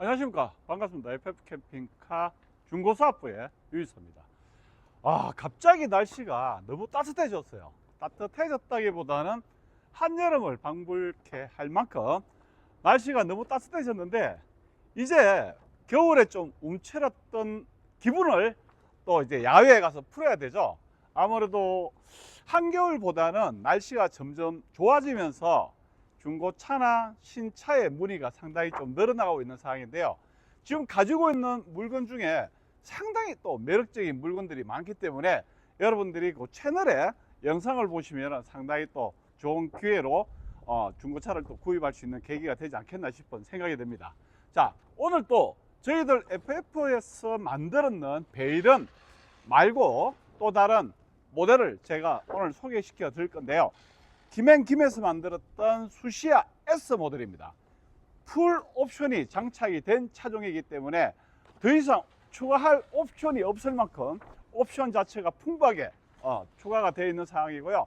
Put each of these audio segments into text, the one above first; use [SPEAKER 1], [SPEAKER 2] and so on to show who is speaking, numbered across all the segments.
[SPEAKER 1] 안녕하십니까. 반갑습니다. FF 캠핑카 중고사업부의 유이서입니다. 아 갑자기 날씨가 너무 따뜻해졌어요. 따뜻해졌다기보다는 한여름을 방불케 할 만큼 날씨가 너무 따뜻해졌는데 이제 겨울에 좀 움츠렸던 기분을 또 이제 야외에 가서 풀어야 되죠. 아무래도 한겨울보다는 날씨가 점점 좋아지면서 중고차나 신차의 문의가 상당히 좀 늘어나고 있는 상황인데요. 지금 가지고 있는 물건 중에 상당히 또 매력적인 물건들이 많기 때문에 여러분들이 그 채널에 영상을 보시면 상당히 또 좋은 기회로 어, 중고차를 또 구입할 수 있는 계기가 되지 않겠나 싶은 생각이 듭니다. 자, 오늘 또 저희들 FF에서 만들었는 베일은 말고 또 다른 모델을 제가 오늘 소개시켜 드릴 건데요. 김앤김에서 만들었던 수시아 S 모델입니다. 풀 옵션이 장착이 된 차종이기 때문에 더 이상 추가할 옵션이 없을 만큼 옵션 자체가 풍부하게 어, 추가가 되어 있는 상황이고요.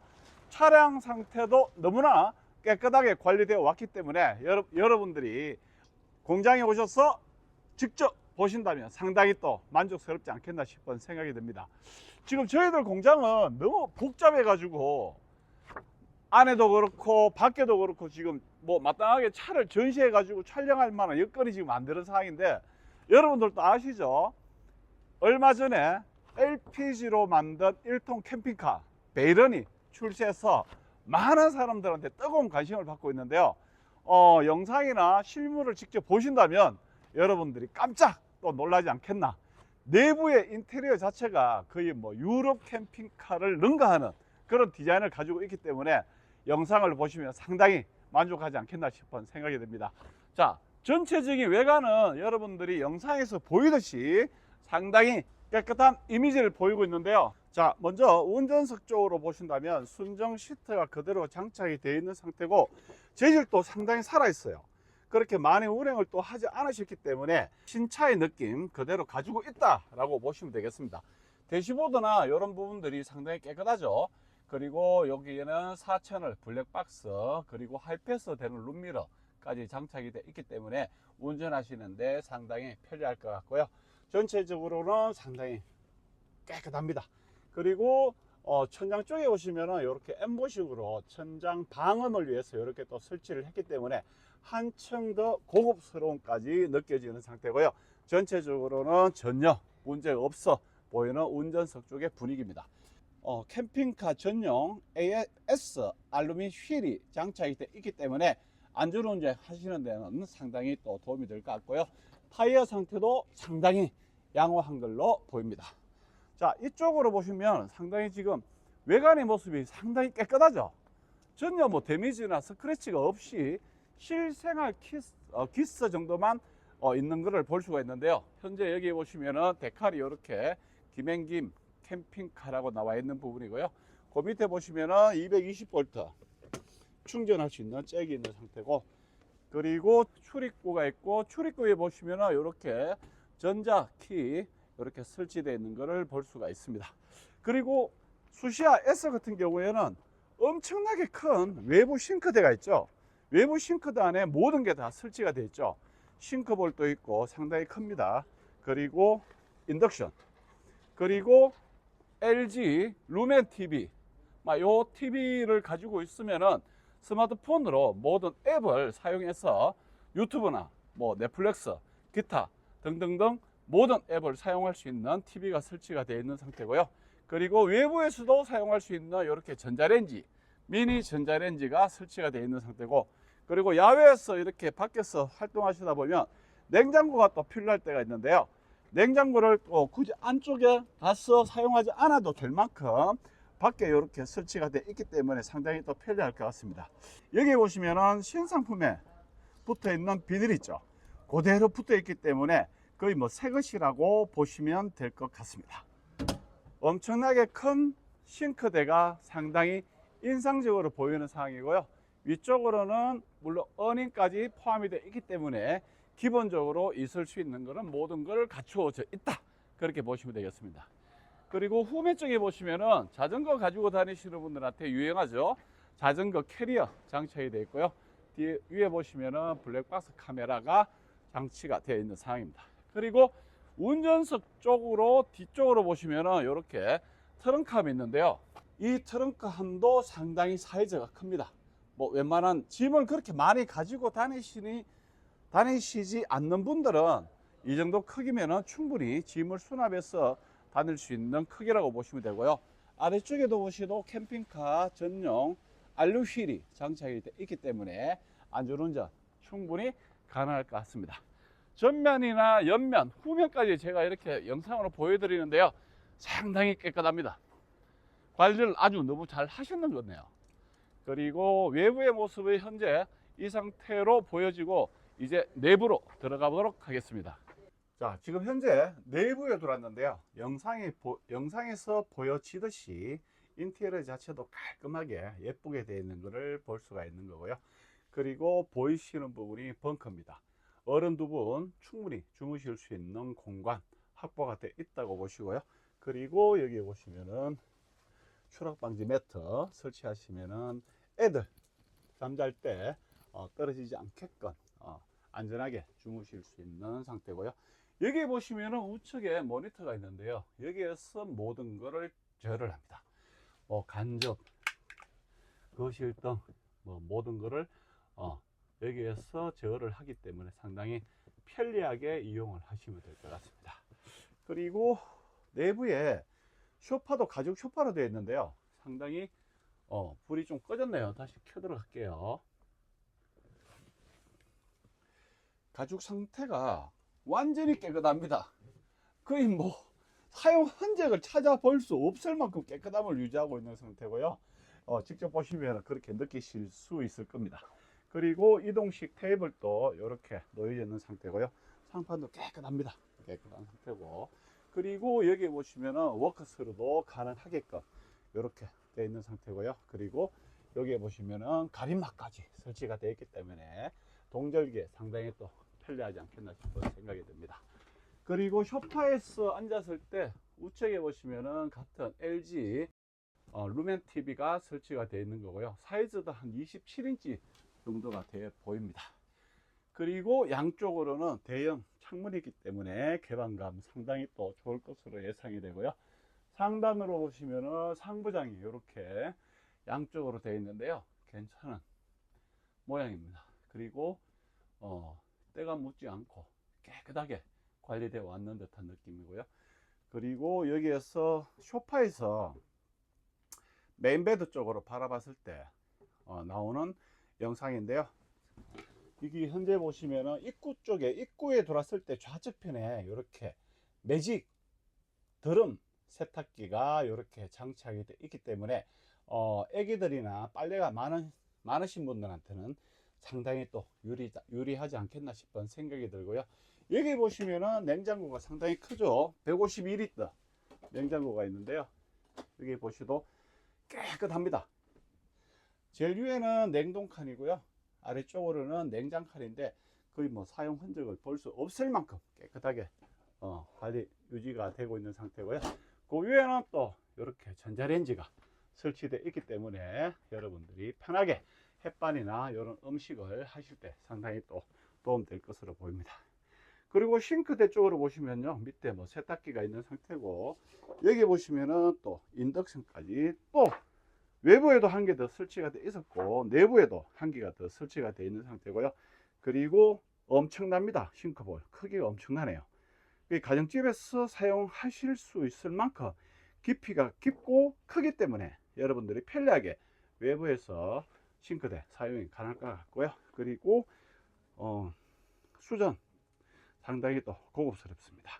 [SPEAKER 1] 차량 상태도 너무나 깨끗하게 관리되어 왔기 때문에 여러, 여러분들이 공장에 오셔서 직접 보신다면 상당히 또 만족스럽지 않겠나 싶은 생각이 듭니다. 지금 저희들 공장은 너무 복잡해 가지고 안에도 그렇고 밖에도 그렇고 지금 뭐 마땅하게 차를 전시해 가지고 촬영할 만한 여건이 지금 안 되는 상황인데 여러분들도 아시죠? 얼마 전에 LPG로 만든 1톤 캠핑카 베이런이 출시해서 많은 사람들한테 뜨거운 관심을 받고 있는데요. 어, 영상이나 실물을 직접 보신다면 여러분들이 깜짝 또 놀라지 않겠나. 내부의 인테리어 자체가 거의 뭐 유럽 캠핑카를 능가하는 그런 디자인을 가지고 있기 때문에 영상을 보시면 상당히 만족하지 않겠나 싶은 생각이 듭니다. 자, 전체적인 외관은 여러분들이 영상에서 보이듯이 상당히 깨끗한 이미지를 보이고 있는데요. 자, 먼저 운전석 쪽으로 보신다면 순정 시트가 그대로 장착이 되어 있는 상태고 재질도 상당히 살아 있어요. 그렇게 많이 운행을 또 하지 않으셨기 때문에 신차의 느낌 그대로 가지고 있다라고 보시면 되겠습니다. 대시보드나 이런 부분들이 상당히 깨끗하죠. 그리고 여기에는 4채널 블랙박스 그리고 하이패스 되는 룸미러까지 장착이 되어 있기 때문에 운전하시는데 상당히 편리할 것 같고요. 전체적으로는 상당히 깨끗합니다. 그리고 어, 천장 쪽에 오시면은 이렇게 엠보식으로 천장 방음을 위해서 이렇게 또 설치를 했기 때문에 한층 더 고급스러움까지 느껴지는 상태고요. 전체적으로는 전혀 문제가 없어 보이는 운전석 쪽의 분위기입니다. 어, 캠핑카 전용 AS 알루미 휠이 장착이 되어 있기 때문에 안전운전 하시는 데는 상당히 또 도움이 될 것 같고요. 타이어 상태도 상당히 양호한 걸로 보입니다. 자, 이쪽으로 보시면 상당히 지금 외관의 모습이 상당히 깨끗하죠. 전혀 뭐 데미지나 스크래치가 없이 실생활 키스, 어, 기스 정도만 어, 있는 것을 볼 수가 있는데요. 현재 여기 보시면은 데칼이 이렇게 김행김 캠핑카라고 나와 있는 부분이고요. 그 밑에 보시면은 220V 충전할 수 있는 잭이 있는 상태고 그리고 출입구가 있고 출입구에 보시면은 이렇게 전자키 이렇게 설치되어 있는 것을 볼 수가 있습니다. 그리고 수시아 S 같은 경우에는 엄청나게 큰 외부 싱크대가 있죠. 외부 싱크대 안에 모든 게 다 설치가 되어 있죠. 싱크볼도 있고 상당히 큽니다. 그리고 인덕션. 그리고 LG 루멘 TV. 요 TV를 가지고 있으면은 스마트폰으로 모든 앱을 사용해서 유튜브나 뭐 넷플릭스, 기타 등등등 모든 앱을 사용할 수 있는 TV가 설치가 되어 있는 상태고요. 그리고 외부에서도 사용할 수 있는 이렇게 전자레인지, 미니 전자레인지가 설치가 되어 있는 상태고, 그리고 야외에서 이렇게 밖에서 활동하시다 보면 냉장고가 또 필요할 때가 있는데요. 냉장고를 또 굳이 안쪽에 가서 사용하지 않아도 될 만큼 밖에 이렇게 설치가 되어 있기 때문에 상당히 또 편리할 것 같습니다. 여기 보시면은 신상품에 붙어 있는 비닐 있죠. 그대로 붙어 있기 때문에 거의 뭐 새 것이라고 보시면 될 것 같습니다. 엄청나게 큰 싱크대가 상당히 인상적으로 보이는 상황이고요. 위쪽으로는 물론 어닝까지 포함이 되어 있기 때문에 기본적으로 있을 수 있는 것은 모든 걸 갖추어져 있다. 그렇게 보시면 되겠습니다. 그리고 후면 쪽에 보시면은 자전거 가지고 다니시는 분들한테 유행하죠. 자전거 캐리어 장착이 되어 있고요. 뒤에 위에 보시면은 블랙박스 카메라가 장치가 되어 있는 상황입니다. 그리고 운전석 쪽으로 뒤쪽으로 보시면은 이렇게 트렁크함이 있는데요. 이 트렁크함도 상당히 사이즈가 큽니다. 뭐 웬만한 짐을 그렇게 많이 가지고 다니시니 다니시지 않는 분들은 이 정도 크기면은 충분히 짐을 수납해서 다닐 수 있는 크기라고 보시면 되고요. 아래쪽에도 보시도 캠핑카 전용 알루 휠이 장착이 돼 있기 때문에 안전운전 충분히 가능할 것 같습니다. 전면이나 옆면, 후면까지 제가 이렇게 영상으로 보여드리는데요. 상당히 깨끗합니다. 관리를 아주 너무 잘 하셨는 것 같네요. 그리고 외부의 모습이 현재 이 상태로 보여지고 이제 내부로 들어가 보도록 하겠습니다. 자, 지금 현재 내부에 들어왔는데요. 영상에 보- 영상에서 보여지듯이 인테리어 자체도 깔끔하게 예쁘게 되어 있는 것을 볼 수가 있는 거고요. 그리고 보이시는 부분이 벙커입니다. 어른 두 분 충분히 주무실 수 있는 공간 확보가 되어 있다고 보시고요. 그리고 여기 보시면은 추락 방지 매트 설치하시면은 애들 잠잘 때 어, 떨어지지 않게끔 어, 안전하게 주무실 수 있는 상태고요. 여기 보시면은 우측에 모니터가 있는데요. 여기에서 모든 것을 제어를 합니다. 뭐 간접, 거실 등 뭐 모든 것을 어, 여기에서 제어를 하기 때문에 상당히 편리하게 이용을 하시면 될 것 같습니다. 그리고 내부에 쇼파도 가죽 쇼파로 되어 있는데요. 상당히 어, 불이 좀 꺼졌네요. 다시 켜도록 할게요. 가죽 상태가 완전히 깨끗합니다. 거의 뭐 사용 흔적을 찾아볼 수 없을 만큼 깨끗함을 유지하고 있는 상태고요. 어, 직접 보시면 그렇게 느끼실 수 있을 겁니다. 그리고 이동식 테이블도 이렇게 놓여져 있는 상태고요. 상판도 깨끗합니다. 깨끗한 상태고. 그리고 여기 보시면은 워크스루도 가능하게끔 이렇게 되어 있는 상태고요. 그리고 여기에 보시면은 가림막까지 설치가 되어 있기 때문에 동절기에 상당히 또 편리하지 않겠나 싶은 생각이 듭니다. 그리고 소파에서 앉았을 때 우측에 보시면은 같은 LG 어, 루멘 TV가 설치가 되어 있는 거고요. 사이즈도 한 27인치 정도가 돼 보입니다. 그리고 양쪽으로는 대형 창문이기 때문에 개방감 상당히 또 좋을 것으로 예상이 되고요. 상단으로 보시면은 상부장이 이렇게 양쪽으로 되어 있는데요. 괜찮은 모양입니다. 그리고 어, 때가 묻지 않고 깨끗하게 관리되어 왔는 듯한 느낌이고요. 그리고 여기에서 소파에서 메인베드 쪽으로 바라봤을 때 어, 나오는 영상인데요. 여기 현재 보시면은 입구 쪽에 입구에 들어왔을 때 좌측편에 이렇게 매직 드럼 세탁기가 이렇게 장착이 돼 있기 때문에 어, 애기들이나 빨래가 많은 많으신 분들한테는 상당히 또 유리, 유리하지 않겠나 싶은 생각이 들고요. 여기 보시면은 냉장고가 상당히 크죠. 152리터 냉장고가 있는데요. 여기 보시도 깨끗합니다. 제일 위에는 냉동칸이고요. 아래쪽으로는 냉장칸인데 거의 뭐 사용 흔적을 볼 수 없을 만큼 깨끗하게 어, 관리 유지가 되고 있는 상태고요. 그 위에는 또 이렇게 전자레인지가 설치되어 있기 때문에 여러분들이 편하게 햇반이나 이런 음식을 하실 때 상당히 또 도움될 것으로 보입니다. 그리고 싱크대 쪽으로 보시면요. 밑에 뭐 세탁기가 있는 상태고 여기 보시면은 또 인덕션까지 또 외부에도 한 개 더 설치가 되어 있었고 내부에도 한 개가 더 설치가 되어 있는 상태고요. 그리고 엄청납니다. 싱크볼 크기가 엄청나네요. 이 가정집에서 사용하실 수 있을 만큼 깊이가 깊고 크기 때문에 여러분들이 편리하게 외부에서 싱크대 사용이 가능할 것 같고요. 그리고 어, 수전 상당히 또 고급스럽습니다.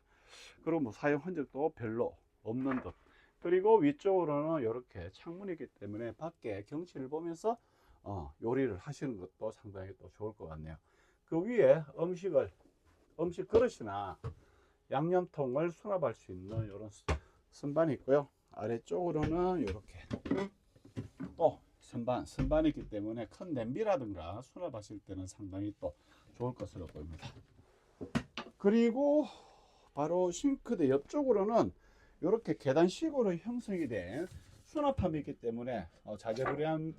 [SPEAKER 1] 그리고 뭐 사용 흔적도 별로 없는 듯. 그리고 위쪽으로는 이렇게 창문이 기 때문에 밖에 경치를 보면서 어, 요리를 하시는 것도 상당히 또 좋을 것 같네요. 그 위에 음식을 음식 그릇이나 양념통을 수납할 수 있는 이런 선반이 있고요. 아래쪽으로는 이렇게 또 선반, 선반이기 때문에 큰 냄비라든가 수납하실 때는 상당히 또 좋을 것으로 보입니다. 그리고 바로 싱크대 옆쪽으로는 이렇게 계단식으로 형성이 된 수납함이 있기 때문에 어, 자재불리한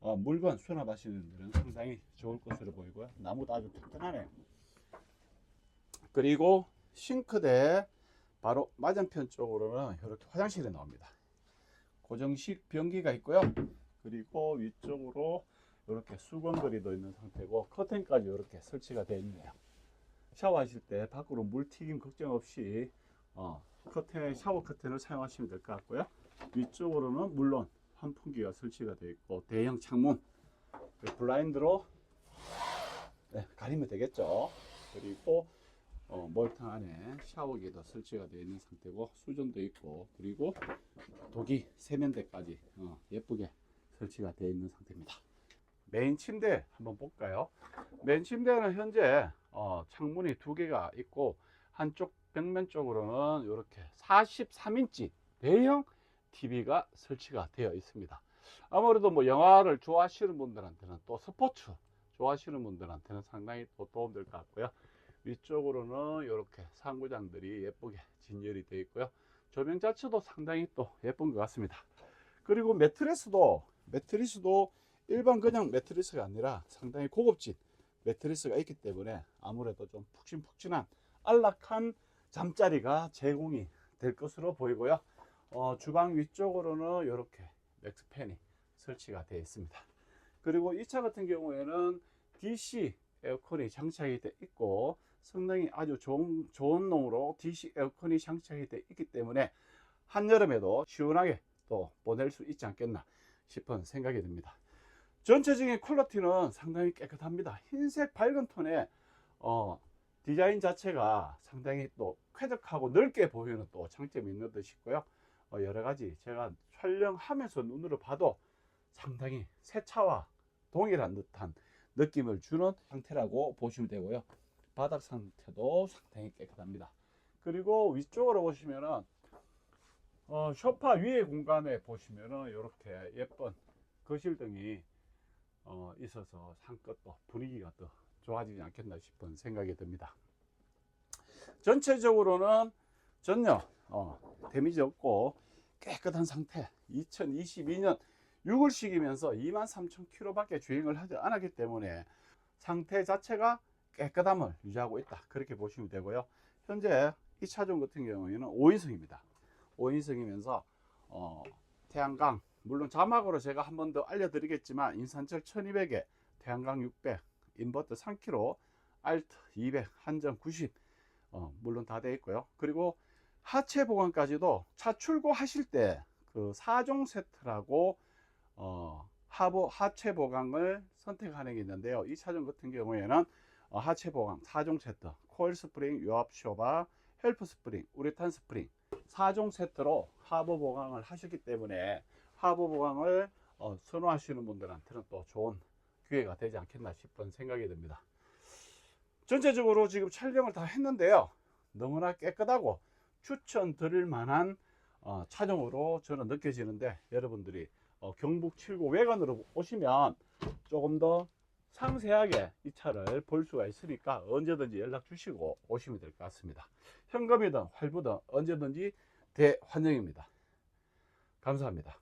[SPEAKER 1] 어, 물건 수납하시는 분들은 상당히 좋을 것으로 보이고요. 나무도 아주 튼튼하네요. 그리고 싱크대 바로 맞은편 쪽으로는 이렇게 화장실이 나옵니다. 고정식 변기가 있고요. 그리고 위쪽으로 이렇게 수건거리도 있는 상태고 커튼까지 이렇게 설치가 되어 있네요. 샤워하실 때 밖으로 물 튀김 걱정 없이 어, 커튼 샤워 커튼을 사용하시면 될 것 같고요. 위쪽으로는 물론 환풍기가 설치가 되어 있고 대형 창문 블라인드로 네, 가리면 되겠죠. 그리고 어, mol탕 안에 샤워기도 설치가 되어 있는 상태고 수전도 있고 그리고 독이 세면대까지 어, 예쁘게 설치가 되어 있는 상태입니다. 메인 침대 한번 볼까요? 메인 침대는 현재 어, 창문이 두 개가 있고 한쪽 벽면 쪽으로는 이렇게 43인치 대형 TV가 설치가 되어 있습니다. 아무래도 뭐 영화를 좋아하시는 분들한테는 또 스포츠 좋아하시는 분들한테는 상당히 또 도움될 것 같고요. 위쪽으로는 이렇게 상부장들이 예쁘게 진열이 되어 있고요. 조명 자체도 상당히 또 예쁜 것 같습니다. 그리고 매트리스도 매트리스도 일반 그냥 매트리스가 아니라 상당히 고급진 매트리스가 있기 때문에 아무래도 좀 푹신푹신한 안락한 잠자리가 제공이 될 것으로 보이고요. 어, 주방 위쪽으로는 이렇게 맥스팬이 설치가 되어 있습니다. 그리고 이 차 같은 경우에는 DC 에어컨이 장착이 되어 있고 성능이 아주 좋은, 좋은 놈으로 DC 에어컨이 장착이 되어 있기 때문에 한여름에도 시원하게 또 보낼 수 있지 않겠나 싶은 생각이 듭니다. 전체적인 퀄리티는 상당히 깨끗합니다. 흰색 밝은 톤의 어, 디자인 자체가 상당히 또 쾌적하고 넓게 보이는 또 장점이 있는 듯 싶고요. 어, 여러 가지 제가 촬영하면서 눈으로 봐도 상당히 새 차와 동일한 듯한 느낌을 주는 상태라고 보시면 되고요. 바닥 상태도 상당히 깨끗합니다. 그리고 위쪽으로 보시면은 어, 소파 위에 공간에 보시면은 이렇게 예쁜 거실등이 어, 있어서 상껏 또 분위기가 더 좋아지지 않겠나 싶은 생각이 듭니다. 전체적으로는 전혀 어, 데미지 없고 깨끗한 상태. 2022년 6월식이면서 23,000km밖에 주행을 하지 않았기 때문에 상태 자체가 깨끗함을 유지하고 있다. 그렇게 보시면 되고요. 현재 이 차종 같은 경우에는 5인승입니다 5인승이면서 어, 태양광 물론 자막으로 제가 한 번 더 알려드리겠지만 인산철 1200에 태양광 600 인버터 3kg 알트 200 한정 90 어, 물론 다 되어 있고요 그리고 하체 보강까지도 차 출고하실 때 그 4종 세트라고 어, 하부 하체 보강을 선택하는 게 있는데요. 이 차종 같은 경우에는 어, 하체 보강 4종 세트, 코일 스프링, 유압 쇼바, 헬프 스프링, 우레탄 스프링 4종 세트로 하부 보강을 하셨기 때문에 하부 보강을 어, 선호하시는 분들한테는 또 좋은 기회가 되지 않겠나 싶은 생각이 듭니다. 전체적으로 지금 촬영을 다 했는데요. 너무나 깨끗하고 추천드릴 만한 어, 차종으로 저는 느껴지는데 여러분들이 어, 경북 7구 외관으로 오시면 조금 더 상세하게 이 차를 볼 수가 있으니까 언제든지 연락 주시고 오시면 될 것 같습니다. 현금이든 할부든 언제든지 대환영입니다. 감사합니다.